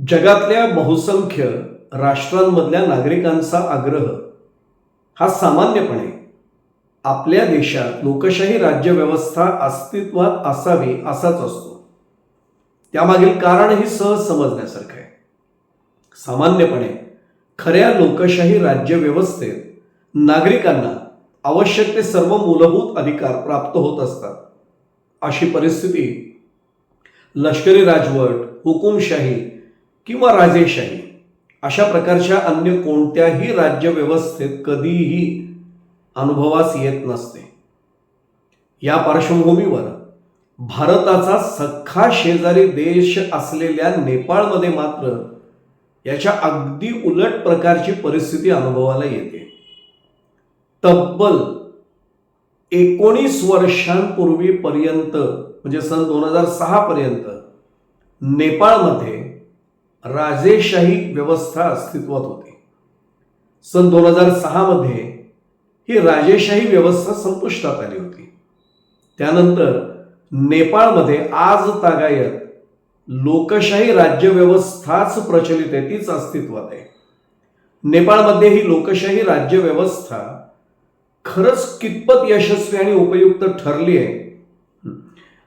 जगातल्या बहुसंख्य राष्ट्रांमधल्या नागरिकांचा आग्रह हा सामान्यपणे आपल्या देशात लोकशाही राज्यव्यवस्था अस्तित्वात असावी असाच असतो. त्यामागील कारणही सहज समजण्यासारखं आहे. सामान्यपणे खऱ्या लोकशाही राज्यव्यवस्थेत नागरिकांना आवश्यक ते सर्व मूलभूत अधिकार प्राप्त होत असतात. अशी परिस्थिती लष्करी राजवट हुकुमशाही किंवा राजेशाही अशा प्रकारच्या अन्य कोणत्याही राज्यव्यवस्थेत कधीही अनुभवास येत नसते. या पार्श्वभूमीवर भारताचा सख्खा शेजारी देश असलेल्या नेपाळमध्ये मात्र याच्या अगदी उलट प्रकारची परिस्थिती अनुभवाला येते. तब्बल एकोणीस वर्षांपूर्वीपर्यंत म्हणजे सन दोन हजार सहा पर्यंत नेपाळमध्ये राजेशाही व्यवस्था अस्तित्वात होती. सन दोन हजार सहामध्ये ही राजेशाही व्यवस्था संपुष्टात आली होती. त्यानंतर नेपाळमध्ये आज तागायत लोकशाही राज्यव्यवस्थाच प्रचलित आहे तीच अस्तित्वात आहे. नेपाळमध्ये ही लोकशाही राज्यव्यवस्था खरंच कितपत यशस्वी आणि उपयुक्त ठरली आहे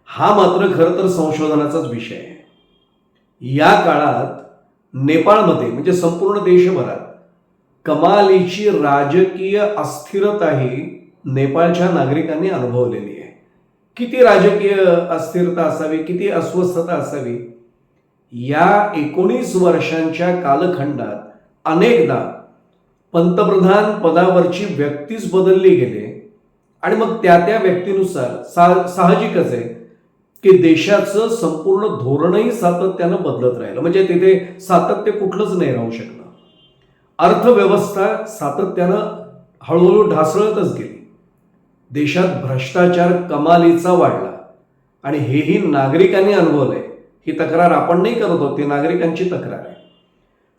हा मात्र खरं तर संशोधनाचाच विषय आहे. या काळात नेपाळमध्ये म्हणजे संपूर्ण देशभरात कमालीची राजकीय अस्थिरता ही नेपाळच्या नागरिकांनी अनुभवलेली आहे. किती राजकीय अस्थिरता असावी किती अस्वस्थता असावी या एकोणीस वर्षांच्या कालखंडात अनेकदा पंतप्रधान पदावरची व्यक्तीच बदलली गेले आणि मग त्या त्या व्यक्तीनुसार सा साहजिकच आहे की देशाचं संपूर्ण धोरणही सातत्यानं बदलत राहिलं. म्हणजे तिथे सातत्य कुठलंच नाही राहू शकलं अर्थव्यवस्था सातत्यानं हळूहळू ढासळतच गेली. देशात भ्रष्टाचार कमालीचा वाढला. आणि हेही नागरिकांनी अनुभवलंय. ही तक्रार आपण नाही करत होती नागरिकांची तक्रार आहे.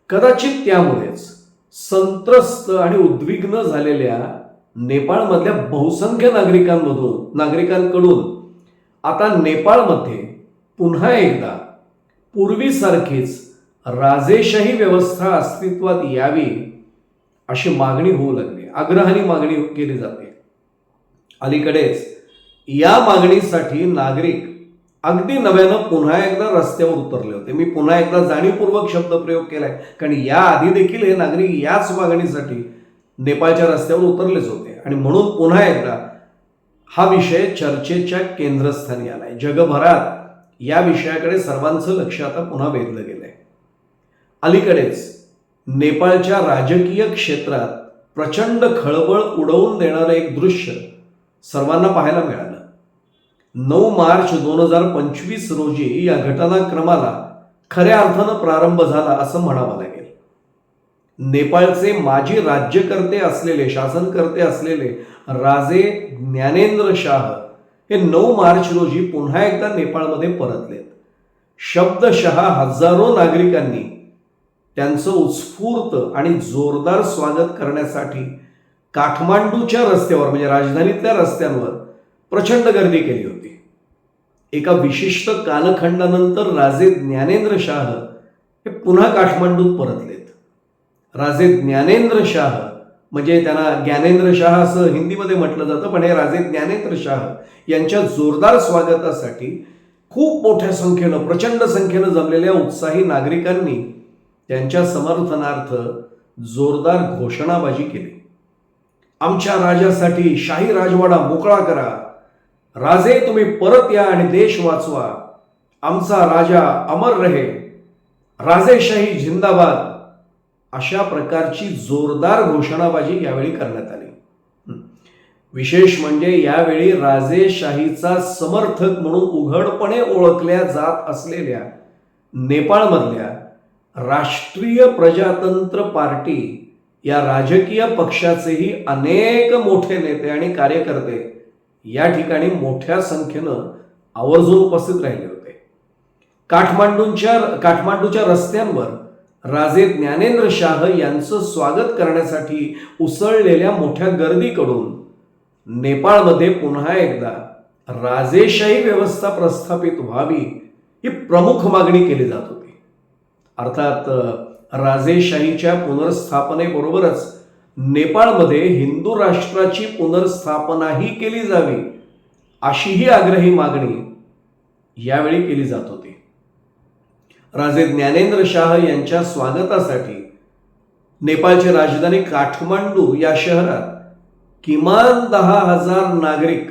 कदाचित त्यामुळेच संत्रस्त आणि उद्विग्न झालेल्या नेपाळमधल्या बहुसंख्य नागरिकांमधून नागरिकांकडून आता नेपाळमध्ये पुन्हा एकदा पूर्वीसारखीच राजेशाही व्यवस्था अस्तित्वात यावी अशी मागणी होऊ लागली. आग्रहाने मागणी केली जाते. अलीकडेच या मागणीसाठी नागरिक अगदी नव्यानं पुन्हा एकदा रस्त्यावर उतरले होते. मी पुन्हा एकदा जाणीवपूर्वक शब्दप्रयोग केलाय. कारण या आधी देखील हे नागरिक याच मागणीसाठी नेपाळच्या रस्त्यावर उतरलेच होते. आणि म्हणून पुन्हा एकदा हा विषय चर्चेच्या केंद्रस्थानी आलाय. जगभरात या विषयाकडे सर्वांचं लक्ष आता पुन्हा वेधलं गेलंय. अलीकडेच नेपाळच्या राजकीय क्षेत्रात प्रचंड खळबळ उडवून देणारं एक दृश्य सर्वांना पाहायला मिळालं. नऊ मार्च दोन हजार पंचवीस रोजी या घटनाक्रमाला खऱ्या अर्थानं प्रारंभ झाला असं म्हणावं लागेल. नेपाळचे माजी राज्यकर्ते असलेले शासनकर्ते असलेले राजे ज्ञानेंद्र शाह हे नऊ मार्च रोजी पुन्हा एकदा नेपाळमध्ये परतलेत. शब्दशः हजारो नागरिकांनी त्यांचं उत्स्फूर्त आणि जोरदार स्वागत करण्यासाठी काठमांडूच्या रस्त्यावर म्हणजे राजधानीतल्या रस्त्यांवर प्रचंड गर्दी केली होती. एका विशिष्ट कालखंडानंतर राजे ज्ञानेंद्र शाह हे पुन्हा काठमांडूत परतलेत. राजे ज्ञानेंद्र शाह म्हणजे त्यांना ज्ञानेंद्र शाह असं हिंदीमध्ये म्हटलं जातं पण हे राजे ज्ञानेंद्र शाह यांच्या जोरदार स्वागतासाठी खूप मोठ्या संख्येनं प्रचंड संख्येनं जमलेल्या उत्साही नागरिकांनी त्यांच्या समर्थनार्थ जोरदार घोषणाबाजी केली. आमच्या राजासाठी शाही राजवाडा मोकळा करा. राजे तुम्ही परत या आणि देश वाचवा. आमचा राजा अमर रहे. राजेशाही जिंदाबाद. अशा प्रकारची जोरदार घोषणाबाजी यावेळी करण्यात आली. विशेष म्हणजे यावेळी राजेशाहीचा समर्थक म्हणून उघडपणे ओळखल्या जात असलेल्या नेपाळमधल्या राष्ट्रीय प्रजातंत्र पार्टी या राजकीय पक्षाचेही अनेक मोठे नेते आणि कार्यकर्ते या ठिकाणी मोठ्या संख्येनं आवर्जून उपस्थित राहिले होते. काठमांडूच्या काठमांडूच्या रस्त्यांवर राजे ज्ञानेंद्र शाह यांचं स्वागत करण्यासाठी उसळलेल्या मोठ्या गर्दीकडून नेपाळमध्ये पुन्हा एकदा राजेशाही व्यवस्था प्रस्थापित व्हावी ही प्रमुख मागणी केली जात होती. अर्थात राजेशाहीच्या पुनर्स्थापनेबरोबरच नेपाळमध्ये हिंदू राष्ट्राची पुनर्स्थापनाही केली जावी अशीही आग्रही मागणी यावेळी केली जात होती. राजे ज्ञानेंद्र शाह यांच्या स्वागतासाठी नेपाळची राजधानी काठमांडू या शहरात किमान दहा हजार नागरिक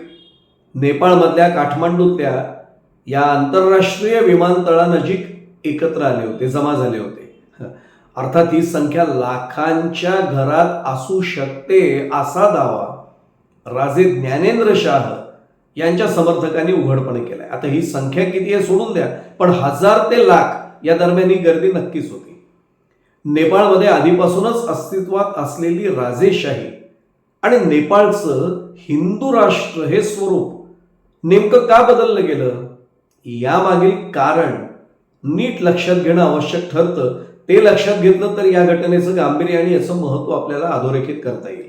नेपाळमधल्या काठमांडूतल्या या आंतरराष्ट्रीय विमानतळानजीक एकत्र आले होते जमा झाले होते. अर्थात ही संख्या लाखांच्या घरात असू शकते असा दावा राजे ज्ञानेंद्र शाह यांच्या समर्थकांनी उघडपणे केलाय. आता ही संख्या किती आहे सोडून द्या पण हजार ते लाख या दरम्यान ही गर्दी नक्कीच होती. नेपाळमध्ये आधीपासूनच अस्तित्वात असलेली राजेशाही आणि नेपाळचं हिंदू राष्ट्र हे स्वरूप नेमकं का बदललं गेलं? यामागील कारण नीट लक्षात घेणं आवश्यक ठरतं. ते लक्षात घेतलं तर या घटनेचं गांभीर्य आणि याचं महत्त्व आपल्याला अधोरेखित करता येईल.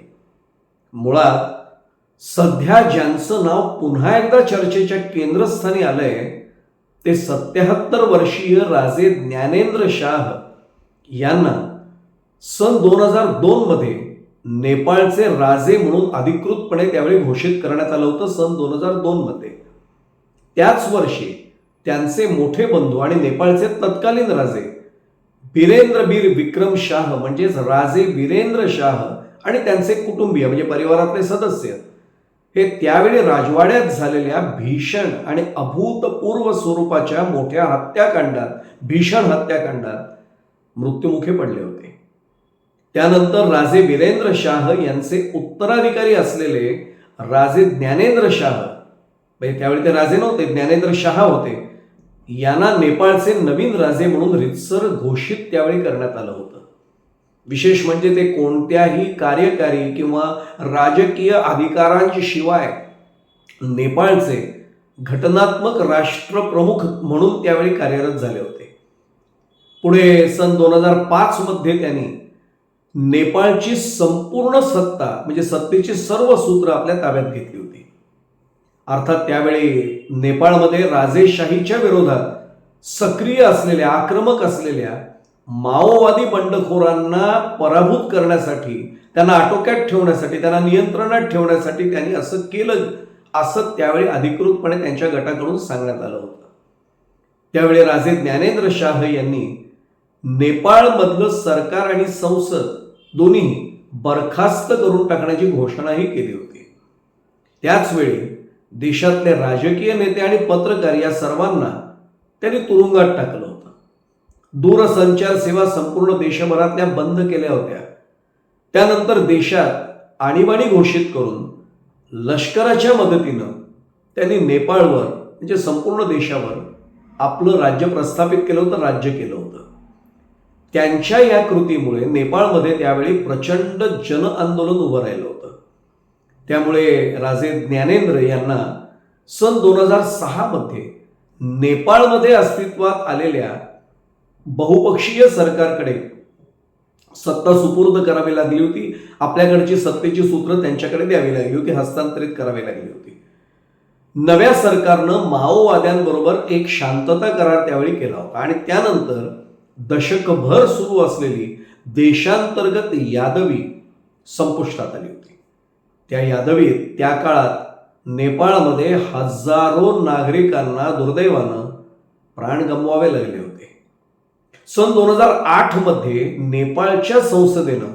मुळात सध्या ज्यांचं नाव पुन्हा एकदा चर्चेच्या केंद्रस्थानी आलंय ते सत्याहत्तर वर्षीय राजे ज्ञानेंद्र शाह यांना सन दोन हजार दोन मध्ये नेपाळचे राजे म्हणून अधिकृतपणे त्यावेळी घोषित करण्यात आलं होतं सन दोन हजार दोन मध्ये. त्याच वर्षी त्यांचे मोठे बंधू आणि नेपाळचे तत्कालीन राजे बिरेंद्र बीर विक्रम शाह म्हणजेच राजे बिरेंद्र शाह आणि त्यांचे कुटुंबीय म्हणजे परिवारातले सदस्य हे त्यावेळी राजवाड्यात झालेल्या भीषण आणि अभूतपूर्व स्वरूपाच्या मोठ्या हत्याकांडात भीषण हत्याकांडात मृत्युमुखी पडले होते. त्यानंतर राजे वीरेंद्र शाह यांचे उत्तराधिकारी असलेले राजे ज्ञानेंद्र शाह म्हणजे त्यावेळी ते राजे नव्हते ज्ञानेंद्र शाह होते. यांना नेपाळचे नवीन राजे म्हणून रितसर घोषित त्यावेळी करण्यात आलं होतं. विशेष म्हणजे ते कोणत्याही कार्यकारी किंवा राजकीय अधिकारांची शिवाय नेपाळचे घटनात्मक राष्ट्रप्रमुख म्हणून त्यावेळी कार्यरत झाले होते. पुढे सन दोन हजार पाच मध्ये त्यांनी नेपाळची संपूर्ण सत्ता म्हणजे सत्तेची सर्व सूत्र आपल्या ताब्यात घेतली होती. अर्थात त्यावेळी नेपाळमध्ये राजेशाहीच्या विरोधात सक्रिय असलेल्या आक्रमक असलेल्या माओवादी बंडखोरांना पराभूत करण्यासाठी त्यांना आटोक्यात ठेवण्यासाठी त्यांना नियंत्रणात ठेवण्यासाठी त्यांनी असं केलं असं त्यावेळी अधिकृतपणे त्यांच्या गटाकडून सांगण्यात आलं होतं. त्यावेळी राजे ज्ञानेंद्र शाह यांनी नेपाळमधलं सरकार आणि संसद दोन्ही बरखास्त करून टाकण्याची घोषणाही केली होती. त्याचवेळी देशातले राजकीय नेते आणि पत्रकार या सर्वांना त्यांनी तुरुंगात टाकलं. दूरसंचार सेवा संपूर्ण देशभरातल्या बंद केल्या होत्या. त्यानंतर देशात आणीबाणी घोषित करून लष्कराच्या मदतीनं त्यांनी नेपाळवर म्हणजे संपूर्ण देशावर आपलं राज्य प्रस्थापित केलं होतं राज्य केलं होतं. त्यांच्या या कृतीमुळे नेपाळमध्ये त्यावेळी प्रचंड जन आंदोलन उभं राहिलं होतं. त्यामुळे राजे ज्ञानेंद्र यांना सन दोन हजार सहामध्ये नेपाळमध्ये अस्तित्वात आलेल्या बहुपक्षीय सरकारकडे सत्ता सुपूर्द करावी लागली होती. आपल्याकडची सत्तेची सूत्र त्यांच्याकडे द्यावी लागली होती हस्तांतरित करावी लागली होती. नव्या सरकारनं माओवाद्यांबरोबर एक शांतता करार त्यावेळी केला होता. आणि त्यानंतर दशकभर सुरू असलेली देशांतर्गत यादवी संपुष्टात आली होती. त्या यादवीत त्या काळात नेपाळमध्ये हजारो नागरिकांना दुर्दैवानं प्राण गमवावे लागले. सन दोन हजार आठमध्ये नेपाळच्या संसदेनं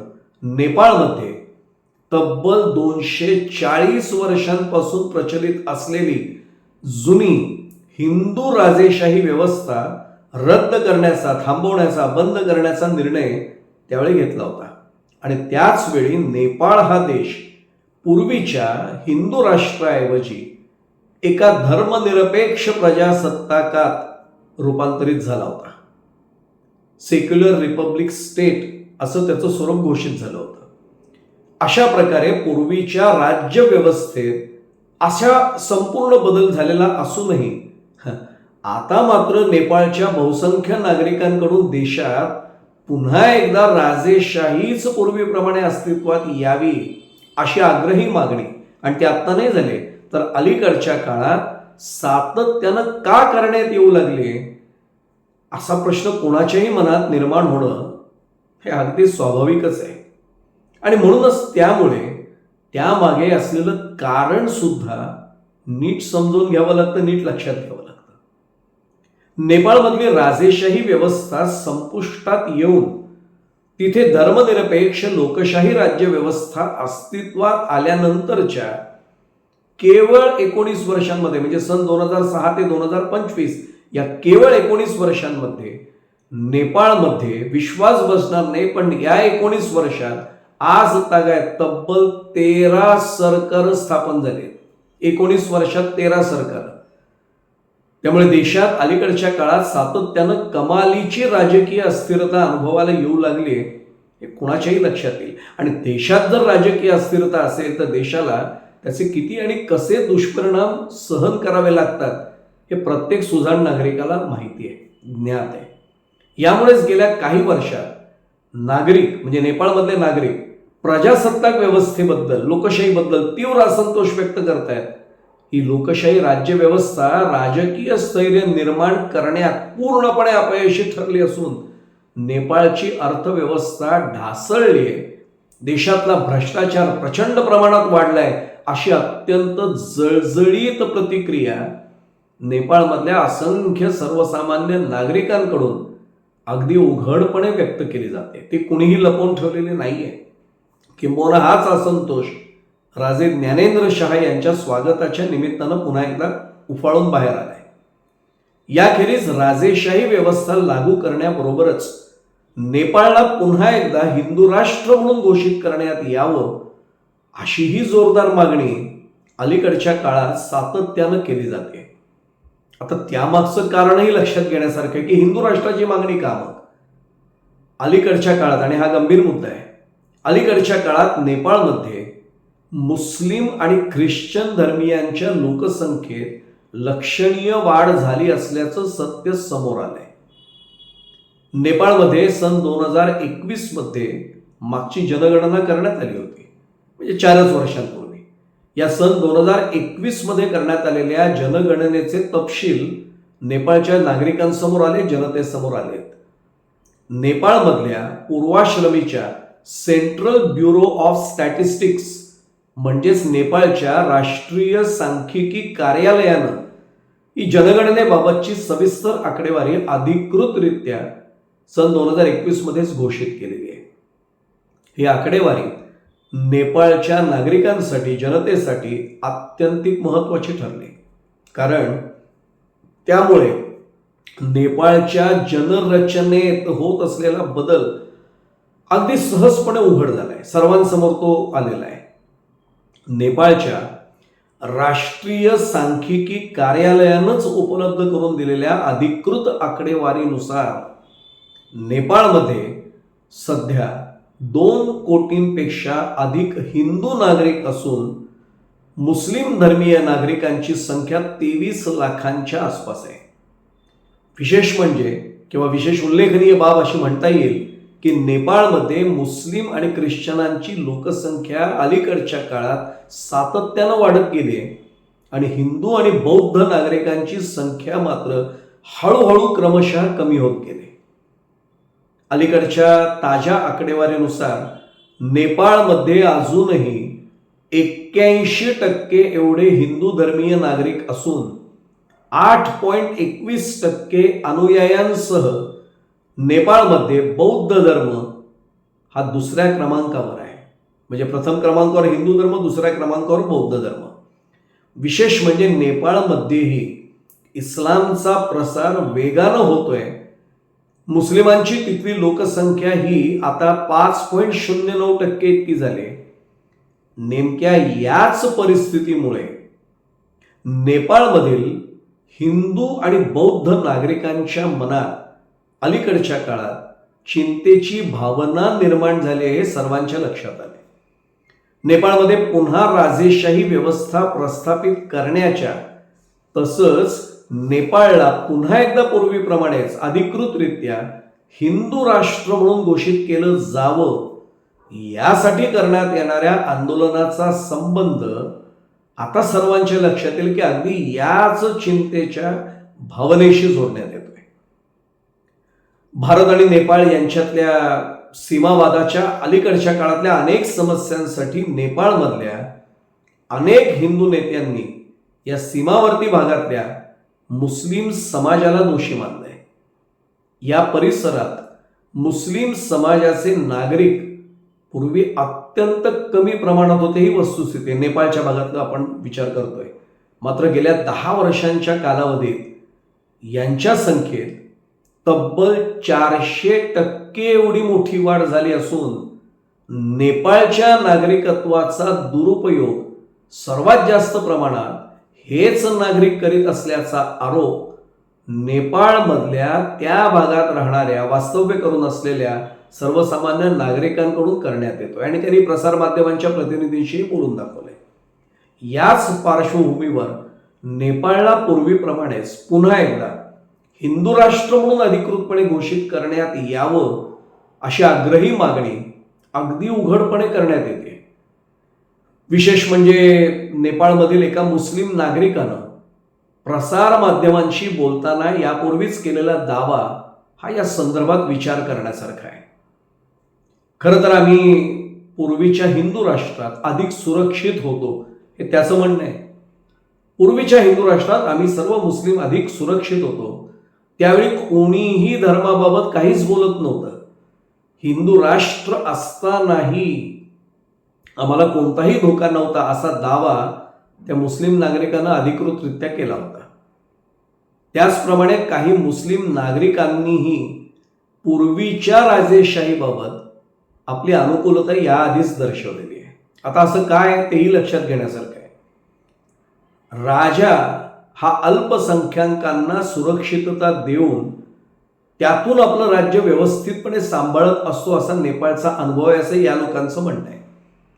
नेपाळमध्ये तब्बल दोनशे चाळीस वर्षांपासून प्रचलित असलेली जुनी हिंदू राजेशाही व्यवस्था रद्द करण्याचा थांबवण्याचा बंद करण्याचा निर्णय त्यावेळी घेतला होता. आणि त्याचवेळी नेपाळ हा देश पूर्वीच्या हिंदू राष्ट्राऐवजी एका धर्मनिरपेक्ष प्रजासत्ताकात रूपांतरित झाला होता. सेक्युलर रिपब्लिक स्टेट असं त्याचं स्वरूप घोषित झालं होतं. अशा प्रकारे पूर्वीच्या राज्य व्यवस्थेत अशा संपूर्ण बदल झालेला असूनही आता मात्र नेपाळच्या बहुसंख्य नागरिकांकडून देशात पुन्हा एकदा राजेशाहीच पूर्वीप्रमाणे अस्तित्वात यावी अशी आग्रही मागणी आणि ते आत्ता नाही झाले तर अलीकडच्या काळात सातत्यानं का करण्यात येऊ लागले? असा प्रश्न कोणाच्याही मनात निर्माण होणं हे अगदी स्वाभाविकच आहे. आणि म्हणूनच त्यामुळे त्यामागे असलेलं कारण सुद्धा नीट समजून घ्यावं लागतं नीट लक्षात घ्यावं लागतं. नेपाळमधली राजेशाही व्यवस्था संपुष्टात येऊन तिथे धर्मनिरपेक्ष लोकशाही राज्यव्यवस्था अस्तित्वात आल्यानंतरच्या केवळ एकोणीस वर्षांमध्ये म्हणजे सन दोन हजार सहा ते दोन हजार पंचवीस या केवळ एकोणीस वर्षांमध्ये नेपाळमध्ये विश्वास बसणार नाही पण या एकोणीस वर्षात आज तागाय तब्बल तेरा सरकार स्थापन झाले. एकोणीस वर्षात तेरा सरकार. त्यामुळे देशात अलीकडच्या काळात सातत्यानं कमालीची राजकीय अस्थिरता अनुभवायला येऊ लागली हे कुणाच्याही लक्षात येईल. आणि देशात जर राजकीय अस्थिरता असेल तर देशाला त्याचे किती आणि कसे दुष्परिणाम सहन करावे लागतात हे प्रत्येक सुजाण नागरिकाला माहिती आहे ज्ञात आहे. यामुळेच गेल्या काही वर्षात नागरिक म्हणजे नेपाळमधले नागरिक प्रजासत्ताक व्यवस्थेबद्दल लोकशाहीबद्दल तीव्र असंतोष व्यक्त करतायत. ही लोकशाही राज्यव्यवस्था राजकीय स्थैर्य निर्माण करण्यात पूर्णपणे अपयशी ठरली असून नेपाळची अर्थव्यवस्था ढासळली आहे. देशातला भ्रष्टाचार प्रचंड प्रमाणात वाढलाय अशी अत्यंत जळजळीत प्रतिक्रिया नेपाळमधल्या असंख्य सर्वसामान्य नागरिकांकडून अगदी उघडपणे व्यक्त केली जाते. ती कुणीही लपवून ठेवलेली नाहीये. किंबहुना हाच असंतोष राजे ज्ञानेंद्र शहा यांच्या स्वागताच्या निमित्तानं पुन्हा एकदा उफाळून बाहेर आलाय. याखेरीज राजेशाही व्यवस्था लागू करण्याबरोबरच नेपाळला पुन्हा एकदा हिंदू राष्ट्र म्हणून घोषित करण्यात यावं अशीही जोरदार मागणी अलीकडच्या काळात सातत्यानं केली जाते. आता त्यामागचं कारणही लक्षात घेण्यासारखं आहे की हिंदू राष्ट्राची मागणी का मग? अलीकडच्या काळात आणि हा गंभीर मुद्दा आहे अलीकडच्या काळात नेपाळमध्ये मुस्लिम आणि ख्रिश्चन धर्मियांच्या लोकसंख्येत लक्षणीय वाढ झाली असल्याचं सत्य समोर आलंय. नेपाळमध्ये सन दोन हजार एकवीसमध्ये मागची जनगणना करण्यात आली होती. म्हणजे चारच वर्षांपूर्वी. या सन दोन हजार एकवीसमध्ये करण्यात आलेल्या जनगणनेचे तपशील नेपाळच्या नागरिकांसमोर आले जनतेसमोर आलेत. नेपाळमधल्या पूर्वाश्रमीच्या सेंट्रल ब्युरो ऑफ स्टॅटिस्टिक्स म्हणजेच नेपाळच्या राष्ट्रीय सांख्यिकी कार्यालयानं ही जनगणनेबाबतची सविस्तर आकडेवारी अधिकृतरित्या सन दोन हजार एकवीस मध्येच घोषित केलेली आहे. ही आकडेवारी नेपाळच्या नागरिकांसाठी जनतेसाठी आत्यंतिक महत्त्वाची ठरली. कारण त्यामुळे नेपाळच्या जनरचनेत होत असलेला बदल अगदी सहजपणे उघड झाला आहे सर्वांसमोर तो आलेला आहे. नेपाळच्या राष्ट्रीय सांख्यिकी कार्यालयानंच उपलब्ध करून दिलेल्या अधिकृत आकडेवारीनुसार नेपाळमध्ये सध्या दोन कोटींपेक्षा अधिक हिंदू नागरिक असून मुस्लिम धर्मीय नागरिकांची संख्या तेवीस लाखांच्या आसपास आहे. विशेष म्हणजे किंवा विशेष उल्लेखनीय बाब अशी म्हणता येईल की नेपाळमध्ये मुस्लिम आणि ख्रिश्चनांची लोकसंख्या अलीकडच्या काळात सातत्यानं वाढत गेली आहे आणि हिंदू आणि बौद्ध नागरिकांची संख्या मात्र हळूहळू क्रमशः कमी होत गेली अलीकडच्या ताज्या आकडेवारीनुसार नेपाळमध्ये अजूनही एक्क्याऐंशी टक्के एवढे हिंदू धर्मीय नागरिक असून आठ पॉईंट एकवीस टक्के अनुयायांसह नेपाळमध्ये बौद्ध धर्म हा दुसऱ्या क्रमांकावर आहे. म्हणजे प्रथम क्रमांकावर हिंदू धर्म दुसऱ्या क्रमांकावर बौद्ध धर्म. विशेष म्हणजे नेपाळमध्येही इस्लामचा प्रसार वेगानं होतोय. मुस्लिमांची तिथली लोकसंख्या ही आता पाच पॉईंट शून्य नऊ टक्के इतकी झाली. नेमक्या याच परिस्थितीमुळे नेपाळमधील हिंदू आणि बौद्ध नागरिकांच्या मनात अलीकडच्या काळात चिंतेची भावना निर्माण झाली आहे हे सर्वांच्या लक्षात आले. नेपाळमध्ये पुन्हा राजेशाही व्यवस्था प्रस्थापित करण्याच्या तसंच नेपाळला पुन्हा एकदा पूर्वीप्रमाणेच अधिकृतरित्या हिंदू राष्ट्र म्हणून घोषित केलं जावं यासाठी करण्यात येणाऱ्या आंदोलनाचा संबंध आता सर्वांच्या लक्षात येईल की अगदी याच चिंतेच्या भावनेशी जोडण्यात येतोय. भारत आणि नेपाळ यांच्यातल्या सीमावादाच्या अलीकडच्या काळातल्या अनेक समस्यांसाठी नेपाळमधल्या अनेक हिंदू नेत्यांनी या सीमावर्ती भागातल्या मुस्लिम समाजाला दोषी मानलंय. या परिसरात मुस्लिम समाजाचे नागरिक पूर्वी अत्यंत कमी प्रमाणात होते ही वस्तुस्थिती. नेपाळच्या भागातला आपण विचार करतोय. मात्र गेल्या दहा वर्षांच्या कालावधीत यांच्या संख्येत तब्बल चारशे टक्के एवढी मोठी वाढ झाली असून नेपाळच्या नागरिकत्वाचा दुरुपयोग सर्वात जास्त प्रमाणात हेच नागरिक करीत असल्याचा आरोप नेपाळमधल्या त्या भागात राहणाऱ्या वास्तव्य करून असलेल्या सर्वसामान्य नागरिकांकडून करण्यात येतो आणि त्यांनी प्रसारमाध्यमांच्या प्रतिनिधींशी बोलून दाखवलंय. याच पार्श्वभूमीवर नेपाळला पूर्वीप्रमाणेच पुन्हा एकदा हिंदू राष्ट्र म्हणून अधिकृतपणे घोषित करण्यात यावं अशी आग्रही मागणी अगदी उघडपणे करण्यात येते. विशेष म्हणजे नेपाळमधील एका मुस्लिम नागरिकानं प्रसार माध्यमांशी बोलताना यापूर्वीच केलेला दावा हा या संदर्भात विचार करण्यासारखा आहे. खरं तर आम्ही पूर्वीच्या हिंदू राष्ट्रात अधिक सुरक्षित होतो हे त्याचं म्हणणं आहे. पूर्वीच्या हिंदू राष्ट्रात आम्ही सर्व मुस्लिम अधिक सुरक्षित होतो. त्यावेळी कोणीही धर्माबाबत काहीच बोलत नव्हतं. हिंदू राष्ट्र असतानाही आम्हाला कोणताही धोका नव्हता असा दावा त्या मुस्लिम नागरिकांना अधिकृतरित्या केला होता. त्याचप्रमाणे काही मुस्लिम नागरिकांनीही पूर्वीच्या राजेशाहीबाबत आपली अनुकूलता याआधीच दर्शवलेली आहे. आता असं काय तेही लक्षात घेण्यासारखं आहे. राजा हा अल्पसंख्याकांना सुरक्षितता देऊन त्यातून आपलं राज्य व्यवस्थितपणे सांभाळत असतो असा नेपाळचा अनुभव आहे असं या लोकांचं म्हणणं आहे.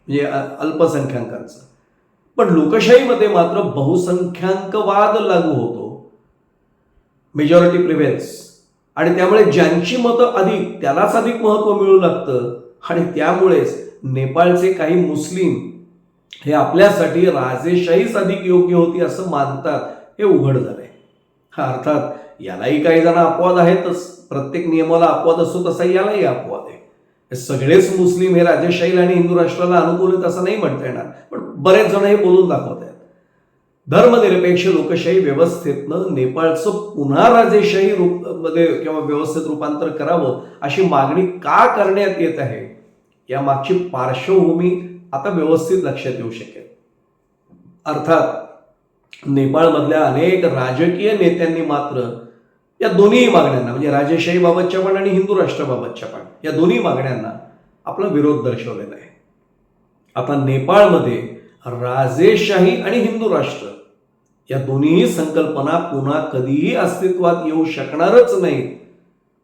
म्हणजे अ- अल्पसंख्याकांचं. पण लोकशाहीमध्ये मात्र बहुसंख्याकवाद लागू होतो. मेजॉरिटी प्रिव्हेल्स आणि त्यामुळे ज्यांची मतं अधिक त्यालाच अधिक महत्त्व मिळू लागतं. आणि त्यामुळेच नेपाळचे काही मुस्लिम हे आपल्यासाठी राजेशाहीच अधिक योग्य होती असं मानतात हे उघड झालंय. हा अर्थात यालाही काही जण अपवाद आहेतच. प्रत्येक नियमाला अपवाद असतो तसा यालाही अपवाद आहे. सगळेच मुस्लिम हे राजेशाहीला आणि हिंदू राष्ट्राला अनुकूल आहेत असं नाही म्हणता येणार पण बरेच जण हे बोलून दाखवत आहेत. धर्मनिरपेक्ष लोकशाही व्यवस्थेतनं नेपाळचं पुन्हा राजेशाही रूपमध्ये किंवा व्यवस्थेत रूपांतर करावं अशी मागणी का करण्यात येत आहे या मागची पार्श्वभूमी आता व्यवस्थित लक्षात येऊ शकेल. अर्थात नेपाळमधल्या अनेक राजकीय नेत्यांनी मात्र या दोन्ही मागण्यांना म्हणजे राजेशाहीबाबतच्या पण आणि हिंदू राष्ट्राबाबतच्या पण या दोन्ही मागण्यांना आपला विरोध दर्शवलेला आहे. आता नेपाळमध्ये राजेशाही आणि हिंदू राष्ट्र या दोन्ही संकल्पना पुन्हा कधीही अस्तित्वात येऊ शकणारच नाहीत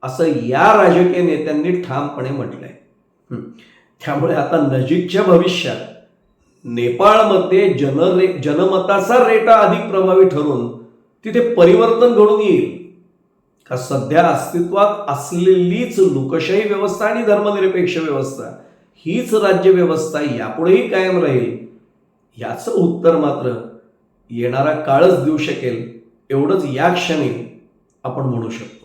असं या राजकीय नेत्यांनी ठामपणे म्हटलंय. त्यामुळे आता नजीकच्या भविष्यात नेपाळमध्ये जनरे जनमताचा रेटा अधिक प्रभावी ठरून तिथे परिवर्तन घडून येईल. का सध्या अस्तित्वात असलेलीच लोकशाही व्यवस्था आणि धर्मनिरपेक्ष व्यवस्था हीच राज्य व्यवस्था यापुढेही कायम राहील याचं उत्तर मात्र येणारा काळच देऊ शकेल एवढंच या क्षणी आपण म्हणू शकतो.